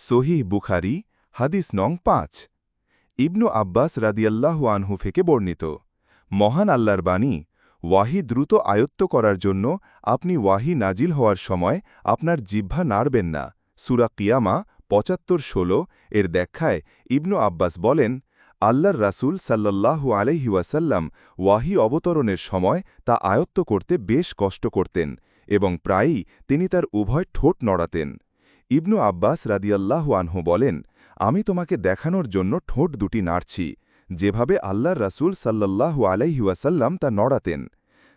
সহিহ বুখারি, হাদিস নং পাঁচ। ইবনু আব্বাস রাদিয়াল্লাহু আনহু থেকে বর্ণিত, মহান আল্লাহর বাণী, ওয়াহি দ্রুত আয়ত্ত করার জন্য আপনি ওয়াহি নাজিল হওয়ার সময় আপনার জিহ্বা নাড়বেন না। সুরা কিয়ামা পঁচাত্তর ষোলো এর দেখায় ইবনু আব্বাস বলেন, আল্লাহর রাসূল সাল্লাল্লাহু আলাইহি ওয়াসাল্লাম ওয়াহি অবতরণের সময় তা আয়ত্ত করতে বেশ কষ্ট করতেন এবং প্রায়ই তিনি তার উভয় ঠোঁট নড়াতেন। ইবনু আব্বাস রাদিয়াল্লাহু আনহু বলেন, আমি তোমাকে দেখানোর জন্য ঠোঁট দুটি নাড়ছি, যেভাবে আল্লাহর রাসূল সাল্লাল্লাহু আলাইহি ওয়াসাল্লাম তা নড়াতেন।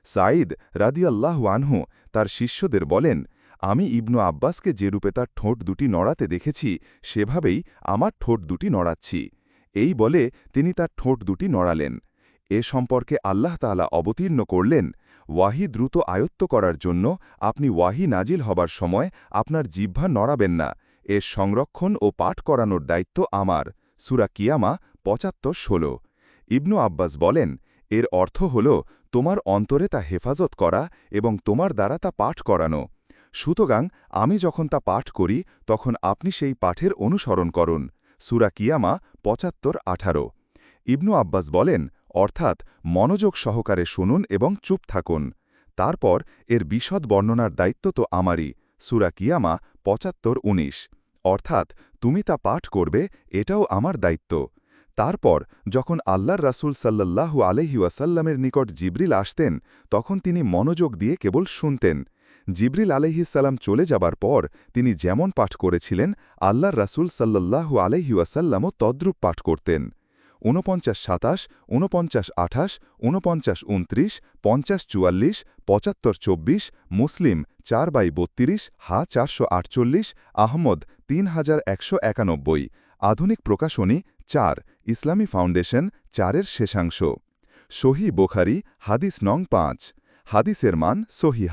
সাঈদ রাদিয়াল্লাহু আনহু তার শিষ্যদের বলেন, আমি ইবনু আব্বাসকে যে রূপে তার ঠোঁট দুটি নড়াতে দেখেছি, সেভাবেই আমার ঠোঁট দুটি নড়াচ্ছি। এই বলে তিনি তার ঠোঁট দুটি নড়ালেন। এ সম্পর্কে আল্লাহ তাআলা অবতীর্ণ করলেন ওয়াহি দ্রুত আয়ত্ত করার জন্য আপনি ওয়াহি নাজিল হবার সময় আপনার জিহ্বা নড়াবেন না। এর সংরক্ষণ ও পাঠ করানোর দায়িত্ব আমার। সুরা কিয়ামা, পঁচাত্তর, ষোলো। ইবনু আব্বাস বলেন, এর অর্থ হল, তোমার অন্তরে তা হেফাজত করা এবং তোমার দ্বারা তা পাঠ করানো। সুতরাং আমি যখন তা পাঠ করি, তখন আপনি সেই পাঠের অনুসরণ করুন। সুরা কিয়ামা, পঁচাত্তর, আঠারো। ইবনু আব্বাস বলেন অর্থাৎ মনোযোগ সহকারে শুনুন এবং চুপ থাকুন। তারপর এর বিশদ বর্ণনার দায়িত্ব তো আমারই, সুরা কিয়ামা পঁচাত্তর উনিশ। অর্থাৎ তুমি তা পাঠ করবে, এটাও আমার দায়িত্ব। তারপর যখন আল্লাহর রাসূল সাল্লাল্লাহু আলহি ওয়াসাল্লামের নিকট জিবরিল আসতেন, তখন তিনি মনোযোগ দিয়ে কেবল শুনতেন। জিবরিল আলহিসাল্লাম চলে যাবার পর তিনি যেমন পাঠ করেছিলেন, আল্লাহর রাসূল সাল্লাল্লাহু আলহি ওয়াসাল্লামও তদ্রূপ পাঠ করতেন। ঊনপঞ্চাশ সাতাশ, ঊনপঞ্চাশ আঠাশ, ঊনপঞ্চাশ উনত্রিশ পঞ্চাশ চুয়াল্লিশ, পঁচাত্তর চব্বিশ, মুসলিম চার বাই বত্রিশ, হা চারশো আটচল্লিশ, আহমদ তিন হাজার একশো একানব্বই, আধুনিক প্রকাশনী চার, ইসলামী ফাউন্ডেশন চারের শেষাংশ, সহি বোখারি, হাদিস নং পাঁচ, হাদিসের মান সহি